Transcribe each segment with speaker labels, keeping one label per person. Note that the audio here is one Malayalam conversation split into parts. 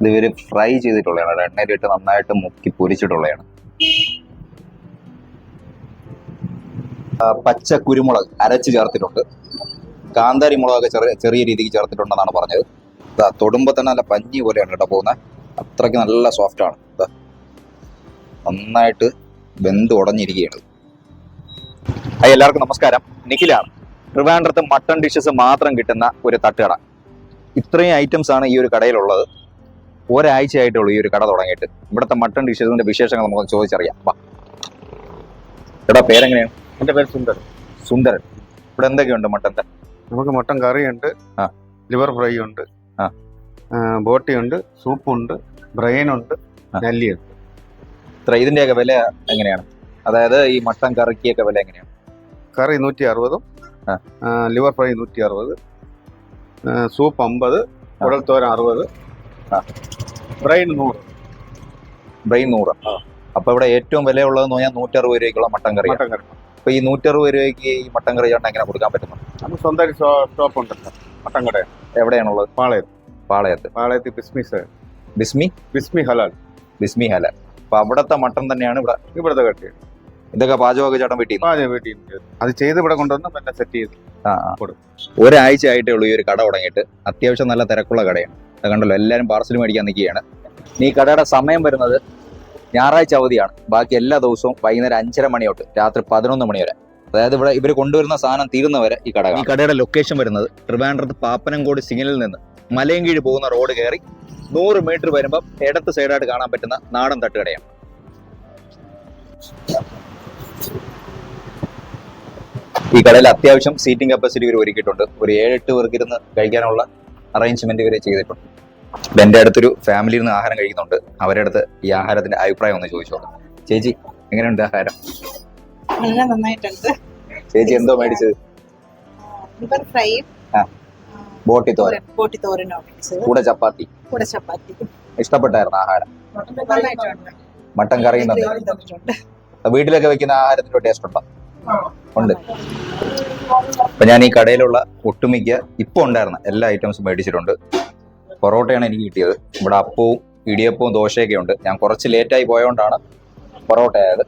Speaker 1: ഇത് ഫ്രൈ ചെയ്തിട്ടുള്ളതാണ്. എണ്ണയിലിട്ട് നന്നായിട്ട് മുക്കി പൊരിച്ചിട്ടുള്ളതാണ്. പച്ച കുരുമുളക് അരച്ച് ചേർത്തിട്ടുണ്ട്. കാന്താരി മുളകൊക്കെ ചെറിയ ചെറിയ രീതിക്ക് ചേർത്തിട്ടുണ്ടെന്നാണ് പറഞ്ഞത്. ഇതാ തൊടുമ്പോൾ തന്നെ നല്ല പഞ്ഞി പോലെയാണ് കേട്ടോ പോകുന്നത് അത്രയ്ക്ക് നല്ല സോഫ്റ്റാണ് ഇതാ നന്നായിട്ട് വെന്ത് ഉടഞ്ഞിരിക്കുകയാണ്. ഹായ് എല്ലാവർക്കും നമസ്കാരം. നിഖിലാണ് ട്രിവാൻഡ്രത്ത് മട്ടൺ ഡിഷസ് മാത്രം കിട്ടുന്ന ഒരു തട്ടുകട. ഇത്രയും ഐറ്റംസ് ആണ് ഈ ഒരു കടയിലുള്ളത്. ഒരാഴ്ചയായിട്ടുള്ളൂ ഈ ഒരു കട തുടങ്ങിയിട്ട് ഇവിടുത്തെ മട്ടൺ ഡിഷസിന്റെ വിശേഷങ്ങൾ നമുക്ക് ചോദിച്ചറിയാം വാ എടാ പേരെങ്ങനെയാണ്
Speaker 2: എന്റെ പേര് സുന്ദർ
Speaker 1: സുന്ദരൻ ഇവിടെ എന്തൊക്കെയുണ്ട് മട്ടന്റെ
Speaker 2: നമുക്ക് മട്ടൻ കറിയുണ്ട്
Speaker 1: ആ.
Speaker 2: ലിവർ ഫ്രൈ ഉണ്ട്
Speaker 1: ആ.
Speaker 2: ബോട്ടി ഉണ്ട് സൂപ്പുണ്ട് ബ്രെയിൻ ഉണ്ട്
Speaker 1: ആ.
Speaker 2: നെല്ലിയുണ്ട്
Speaker 1: ഇത്ര ഇതിന്റെയൊക്കെ വില എങ്ങനെയാണ് അതായത് ഈ മട്ടൻ കറിക്കൊക്കെ വില എങ്ങനെയാണ്
Speaker 2: കറി നൂറ്റി അറുപതും
Speaker 1: ആ.
Speaker 2: ലിവർ ഫ്രൈ നൂറ്റി അറുപത് സൂപ്പ് അമ്പത് കുടൽത്തോരൻ അറുപത്. ബ്രെയിൻ നൂറ്.
Speaker 1: ബ്രെയിൻ നൂറ്. അപ്പൊ ഇവിടെ ഏറ്റവും വിലയുള്ളതെന്ന് പറഞ്ഞാൽ നൂറ്ററുപത് രൂപയ്ക്കുള്ള മട്ടൻ കറി
Speaker 2: മട്ടൻ കറി.
Speaker 1: അപ്പൊ ഈ നൂറ്ററുപത് രൂപയ്ക്ക് ഈ മട്ടൻ കറി ചേട്ടൻ എങ്ങനെ കൊടുക്കാൻ പറ്റുന്നു?
Speaker 2: നമുക്ക് സ്വന്തമായിട്ട് ഷോപ്പ് ഉണ്ട് മട്ടൻ കട.
Speaker 1: എവിടെയാണുള്ളത്?
Speaker 2: പാളയത്ത്.
Speaker 1: പാളയത്ത്.
Speaker 2: പാളയത്ത് ബിസ്മിസ്.
Speaker 1: ബിസ്മി?
Speaker 2: ബിസ്മി ഹലാൽ.
Speaker 1: ബിസ്മി ഹലാൽ. അപ്പൊ അവിടത്തെ മട്ടൻ തന്നെയാണ് ഇവിടെ.
Speaker 2: ഇവിടുത്തെ കട്ടി.
Speaker 1: ഇതൊക്കെ പാചകമൊക്കെ ചേട്ടൻ വീട്ടിൽ?
Speaker 2: പാചകം വീട്ടിൽ അത് ചെയ്ത് ഇവിടെ കൊണ്ടുവന്ന് പിന്നെ സെറ്റ് ചെയ്ത്.
Speaker 1: ഒരാഴ്ച ആയിട്ടേ ഉള്ളൂ ഈ ഒരു കട തുടങ്ങിയിട്ട്. അത്യാവശ്യം നല്ല തിരക്കുള്ള കടയാണ്. കണ്ടല്ലോ എല്ലാവരും പാർസൽ മേടിക്കാൻ നിൽക്കുകയാണ് ഈ കടയുടെ സമയം വരുന്നത് ഞായറാഴ്ച അവധിയാണ്. ബാക്കി എല്ലാ ദിവസവും വൈകുന്നേരം അഞ്ചര മണി തൊട്ട് രാത്രി പതിനൊന്ന് മണി വരെ അതായത് ഇവിടെ ഇവർ കൊണ്ടുവരുന്ന സാധനം തീരുന്നവരെ ഈ കട ഈ കടയുടെ ലൊക്കേഷൻ വരുന്നത് ട്രിവാൻഡ്രത്ത് പാപ്പനംകോട് സിഗ്നലിൽ നിന്ന് മലയൻകീഴ് പോകുന്ന റോഡ് കയറി നൂറ് മീറ്റർ വരുമ്പോൾ ഇടത്ത് സൈഡായിട്ട് കാണാൻ പറ്റുന്ന നാടൻ തട്ടുകടയാണ്. ഈ കടയിൽ അത്യാവശ്യം സീറ്റിംഗ് കപ്പാസിറ്റി ഇവർ ഒരുക്കിയിട്ടുണ്ട്. ഒരു ഏഴെട്ട് പേർക്ക് ഇരുന്ന് കഴിക്കാനുള്ള അറേഞ്ച്മെന്റ് വരെ ചെയ്തിട്ടുണ്ട്. അപ്പൊ എന്റെ അടുത്തൊരു ഫാമിലി ഇരുന്ന് ആഹാരം കഴിക്കുന്നുണ്ട്. അവരുടെ അടുത്ത് ഈ ആഹാരത്തിന്റെ അഭിപ്രായം ഒന്ന് ചോദിച്ചോളൂ ചേച്ചി എങ്ങനെയുണ്ട് ആഹാരം?
Speaker 3: നല്ല നന്നായിട്ടുണ്ട്.
Speaker 1: ചേച്ചി എന്തോ മേടിച്ചത്?
Speaker 3: Liver fry.
Speaker 1: ബോട്ടി തോരൻ.
Speaker 3: ബോട്ടി തോരൻ
Speaker 1: കൂടെ ചപ്പാത്തി.
Speaker 3: കൂടെ ചപ്പാത്തി.
Speaker 1: ഇഷ്ടപ്പെട്ടായിരുന്നു ആഹാരം? മട്ടൻ കറിയും വീട്ടിലൊക്കെ വെക്കുന്ന ആഹാരത്തിന്റെ ടേസ്റ്റ് ഉണ്ടോ? ഉണ്ട്. അപ്പൊ ഞാൻ ഈ കടയിലുള്ള ഒട്ടുമിക്ക ഇപ്പൊ ഉണ്ടായിരുന്ന എല്ലാ ഐറ്റംസും മേടിച്ചിട്ടുണ്ട്. പൊറോട്ടയാണ് എനിക്ക് കിട്ടിയത്. ഇവിടെ അപ്പവും ഇടിയപ്പവും ദോശയൊക്കെ ഉണ്ട്. ഞാൻ കുറച്ച് ലേറ്റായി പോയതുകൊണ്ടാണ് പൊറോട്ട ആയത്.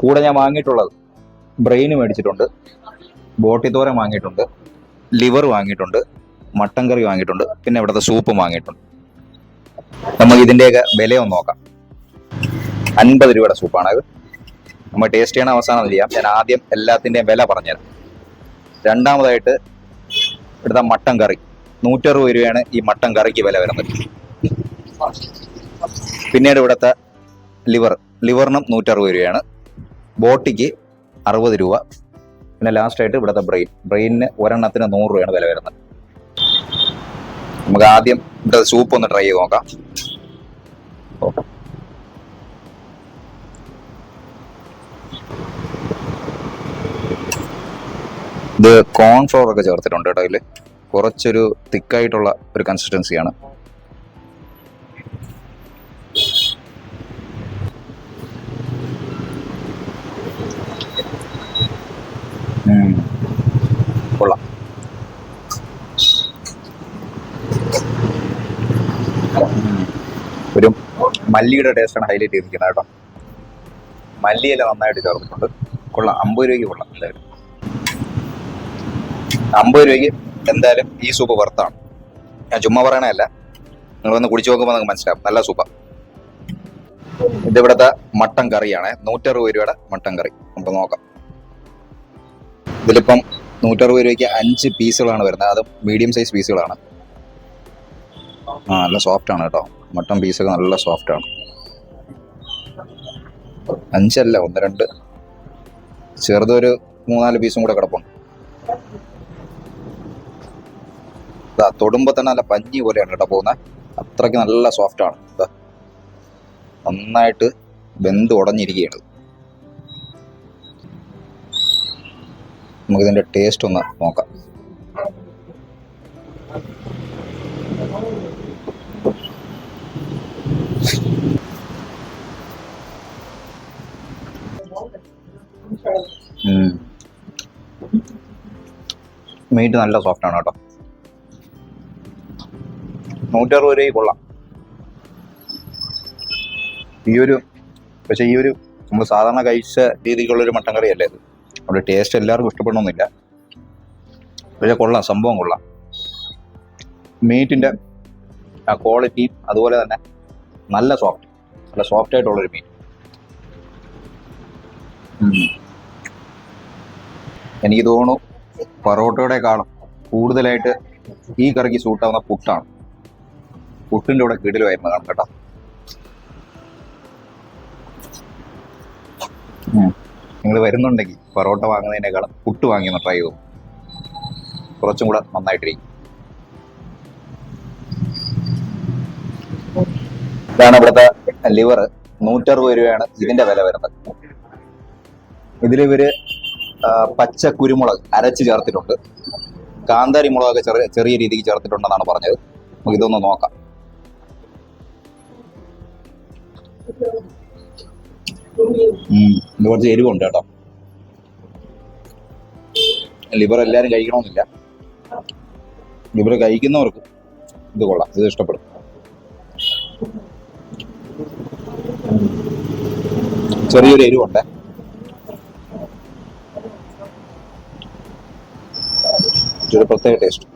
Speaker 1: കൂടെ ഞാൻ വാങ്ങിയിട്ടുള്ളത് ബ്രെയിൻ മേടിച്ചിട്ടുണ്ട്. ബോട്ടിത്തോരൻ വാങ്ങിയിട്ടുണ്ട്. ലിവർ വാങ്ങിയിട്ടുണ്ട്. മട്ടൻ കറി വാങ്ങിയിട്ടുണ്ട്. പിന്നെ ഇവിടുത്തെ സൂപ്പും വാങ്ങിയിട്ടുണ്ട്. നമുക്ക് ഇതിന്റെയൊക്കെ വില ഒന്ന് നോക്കാം. അൻപത് രൂപയുടെ സൂപ്പാണ് ഇത് നമ്മൾ ടേസ്റ്റ് ചെയ്യണ അവസാനം ചെയ്യാം. ഞാൻ ആദ്യം എല്ലാത്തിന്റെയും വില പറഞ്ഞുതരാം. രണ്ടാമതായിട്ട് ഇവിടുത്തെ മട്ടൻ കറി. നൂറ്ററുപത് രൂപയാണ് ഈ മട്ടൻ കറിക്ക് വില വരുന്നത്. പിന്നീട് ഇവിടുത്തെ ലിവർ. ലിവറിനും നൂറ്ററുപത് രൂപയാണ്. ബോട്ടിക്ക് അറുപത് രൂപ. പിന്നെ ലാസ്റ്റായിട്ട് ഇവിടുത്തെ ബ്രെയിൻ. ബ്രെയിനിന് ഒരെണ്ണത്തിന് നൂറ് രൂപയാണ് വില വരുന്നത്. നമുക്ക് ആദ്യം ഇവിടുത്തെ സൂപ്പ് ഒന്ന് ട്രൈ ചെയ്ത് നോക്കാം. ഇത് കോൺഫ്ലോർ ഒക്കെ ചേർത്തിട്ടുണ്ട് കേട്ടോ ഇതിൽ. കുറച്ചൊരു തിക്കായിട്ടുള്ള ഒരു കൺസിസ്റ്റൻസിയാണ്. കൊള്ളാം. ഒരു മല്ലിയുടെ ടേസ്റ്റാണ് ഹൈലൈറ്റ് ചെയ്തിരിക്കുന്നത് കേട്ടോ. മല്ലിയില നന്നായിട്ട് ചേർത്തിട്ടുണ്ട്. കൊള്ളാം. അമ്പത് രൂപയ്ക്ക് കൊള്ളാം എന്തായാലും. അമ്പത് രൂപയ്ക്ക് എന്തായാലും ഈ സൂപ്പ് വർത്താണ് ഞാൻ ചുമ്മാ പറയണതല്ല. നിങ്ങൾ വന്ന് കുടിച്ചു നോക്കുമ്പോൾ നിങ്ങൾക്ക് മനസ്സിലാവും. നല്ല സൂപ്പാണ് ഇത് ഇവിടുത്തെ മട്ടൻ കറിയാണ്. നൂറ്ററുപത് രൂപയുടെ മട്ടൻ കറി. നമുക്ക് നോക്കാം. ഇതിലിപ്പം നൂറ്ററുപത് രൂപയ്ക്ക് അഞ്ച് പീസുകളാണ് വരുന്നത്. അത് മീഡിയം സൈസ് പീസുകളാണ്. ആ നല്ല സോഫ്റ്റ് ആണ് കേട്ടോ. മട്ടൻ പീസൊക്കെ നല്ല സോഫ്റ്റ് ആണ്. അഞ്ചല്ല ഒന്ന് രണ്ട്. ചെറുതൊരു മൂന്നാൽ പീസും കൂടെ കിടപ്പുണ്ട് ഇതാ തൊടുമ്പോൾ തന്നെ നല്ല പഞ്ഞി പോലെയാണ് കേട്ടോ പോകുന്നത് അത്രയ്ക്ക് നല്ല സോഫ്റ്റ് ആണ്. നന്നായിട്ട് ബന്ധു ഉടഞ്ഞിരിക്കുകയാണ്. നമുക്കിതിന്റെ ടേസ്റ്റ് ഒന്ന് നോക്കാം. മീറ്റ് നല്ല സോഫ്റ്റ് ആണ് കേട്ടോ. നൂറ്ററുപത് രൂപയ്ക്ക് കൊള്ളാം. ഈ ഒരു പക്ഷെ ഈ ഒരു നമ്മൾ സാധാരണ കഴിച്ച രീതിക്കുള്ളൊരു മട്ടൻ കറിയല്ലേ ഇത്? നമ്മുടെ ടേസ്റ്റ് എല്ലാവർക്കും ഇഷ്ടപ്പെടണമെന്നില്ല. പക്ഷെ കൊള്ളാം സംഭവം കൊള്ളാം. മീറ്റിന്റെ ആ ക്വാളിറ്റിയും അതുപോലെ തന്നെ നല്ല സോഫ്റ്റ് നല്ല സോഫ്റ്റ് ആയിട്ടുള്ളൊരു മീൻ എനിക്ക് തോന്നുന്നു പൊറോട്ടയുടെക്കാളും കൂടുതലായിട്ട് ഈ കറിക്ക് സൂട്ടാവുന്ന പുട്ടാണ്. പുട്ടിന്റെ കൂടെ കിടിലുമായിരുന്നു കാണും കേട്ടോ. നിങ്ങൾ വരുന്നുണ്ടെങ്കിൽ പൊറോട്ട വാങ്ങുന്നതിനേക്കാളും പുട്ട് വാങ്ങി ട്രൈ ചെയ്തു. കുറച്ചും കൂടെ നന്നായിട്ടിരിക്കും ഇതാണ് ഇവിടുത്തെ ലിവർ നൂറ്ററുപത് രൂപയാണ് ഇതിന്റെ വില വരുന്നത്. ഇതിലിവര് പച്ച കുരുമുളക് അരച്ച് ചേർത്തിട്ടുണ്ട്. കാന്താരി മുളകൊക്കെ ചെറിയ ചെറിയ രീതിക്ക് ചേർത്തിട്ടുണ്ടെന്നാണ് പറഞ്ഞത്. നമുക്ക് ഇതൊന്ന് നോക്കാം. കുറച്ച് എരിവുണ്ട് കേട്ടോ. ലിവർ എല്ലാരും കഴിക്കണമെന്നില്ല. ലിവർ കഴിക്കുന്നവർക്ക് ഇത് കൊള്ളാം ഇത് ഇഷ്ടപ്പെടും. ചെറിയൊരു എരിവുണ്ട്? പ്രത്യേക ടേസ്റ്റ്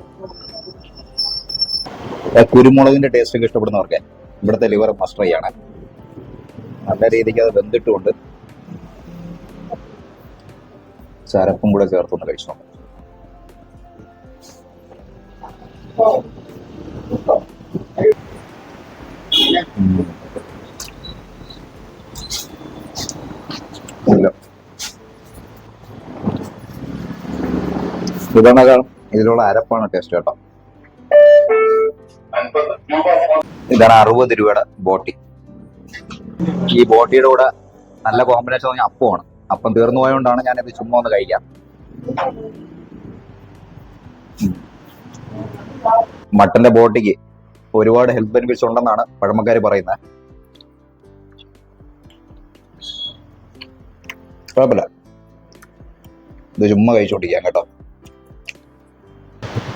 Speaker 1: കുരുമുളകിന്റെ ടേസ്റ്റ് ഒക്കെ ഇഷ്ടപ്പെടുന്നവർക്ക് ഇവിടുത്തെ ലിവർ മസ്റ്റ് ട്രൈ ആണ്. നല്ല രീതിക്ക് അത് വെന്തിട്ടുമുണ്ട്. ചരപ്പും കൂടെ ചേർത്തൊന്ന് കഴിച്ചു നോക്കാം. ഇതാണേക്കാളും ഇതിലുള്ള അരപ്പാണ് ടേസ്റ്റ് കേട്ടോ. ഇതാണ് അറുപത് രൂപയുടെ ബോട്ടി. ഈ ബോട്ടിയുടെ കൂടെ നല്ല കോമ്പിനേഷൻ പറഞ്ഞാൽ അപ്പമാണ് അപ്പം തീർന്നു പോയതുകൊണ്ടാണ് ഇത് ചുമ്മാ ഒന്ന് കഴിക്കാം. മട്ടന്റെ ബോട്ടിക്ക് ഒരുപാട് ഹെൽത്ത് ബെനിഫിറ്റ്സ് ഉണ്ടെന്നാണ് പഴമക്കാർ പറയുന്നത്. കുഴപ്പമില്ല. ഇത് ചുമ്മാ കഴിച്ചോണ്ടിരിക്കാം കേട്ടോ.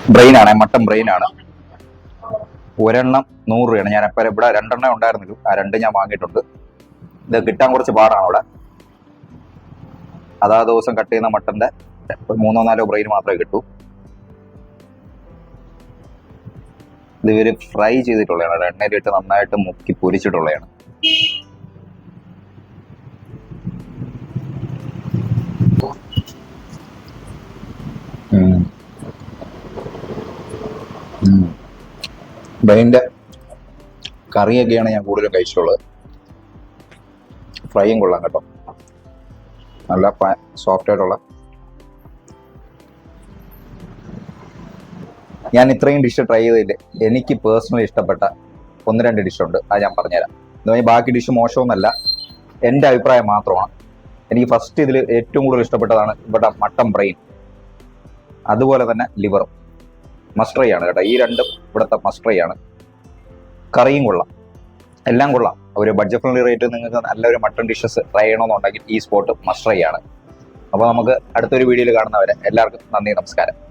Speaker 1: ബ്രെയിനാണ് മട്ടൻ ബ്രെയിൻ ആണ്. ഒരെണ്ണം നൂറ് രൂപയാണ്. ഞാൻ എപ്പോഴും ഇവിടെ രണ്ടെണ്ണം ഉണ്ടായിരുന്നല്ലോ ആ രണ്ട് ഞാൻ വാങ്ങിയിട്ടുണ്ട്. ഇത് കിട്ടാൻ കുറച്ച് പാടാണ് അവിടെ. അതാ ദിവസം കട്ട് ചെയ്യുന്ന മട്ടന്റെ മൂന്നോ നാലോ ബ്രെയിൻ മാത്രമേ കിട്ടൂ. ഇത് ഇവർ ഫ്രൈ ചെയ്തിട്ടുള്ളതാണ്. എണ്ണയിലിട്ട് നന്നായിട്ട് മുക്കി പൊരിച്ചിട്ടുള്ളതാണ്. ബ്രെയിന്റെ കറിയൊക്കെയാണ് ഞാൻ കൂടുതലും കഴിച്ചുള്ളത് ഫ്രൈയും കൊള്ളാം കേട്ടോ. നല്ല സോഫ്റ്റ് ആയിട്ടുള്ള. ഞാൻ ഇത്രയും ഡിഷ് ട്രൈ ചെയ്തില്ല എനിക്ക് പേഴ്സണലി ഇഷ്ടപ്പെട്ട ഒന്ന് രണ്ട് ഡിഷുണ്ട് അത് ഞാൻ പറഞ്ഞുതരാം. എന്ന് പറഞ്ഞാൽ ബാക്കി ഡിഷ് മോശമൊന്നല്ല. എന്റെ അഭിപ്രായം മാത്രമാണ്. എനിക്ക് ഫസ്റ്റ് ഇതിൽ ഏറ്റവും കൂടുതൽ ഇഷ്ടപ്പെട്ടതാണ് ഇവിടെ മട്ടൻ ബ്രെയിൻ. അതുപോലെ തന്നെ ലിവറും. മസ്റ്റർ ആണ് കേട്ടോ. ഈ രണ്ടും ഇവിടുത്തെ മസ്റ്ററിയാണ് കറിയും കൊള്ളാം. എല്ലാം കൊള്ളാം. ഒരു ബഡ്ജറ്റ് ഫ്രണ്ട്ലി റേറ്റ് നിങ്ങൾക്ക് നല്ലൊരു മട്ടൺ ഡിഷസ് ട്രൈ ചെയ്യണമെന്നുണ്ടെങ്കിൽ ഈ സ്പോട്ട് മസ്റ്ററിയാണ് അപ്പോൾ നമുക്ക് അടുത്തൊരു വീഡിയോയിൽ കാണുന്നവരെ എല്ലാവർക്കും നന്ദി നമസ്കാരം.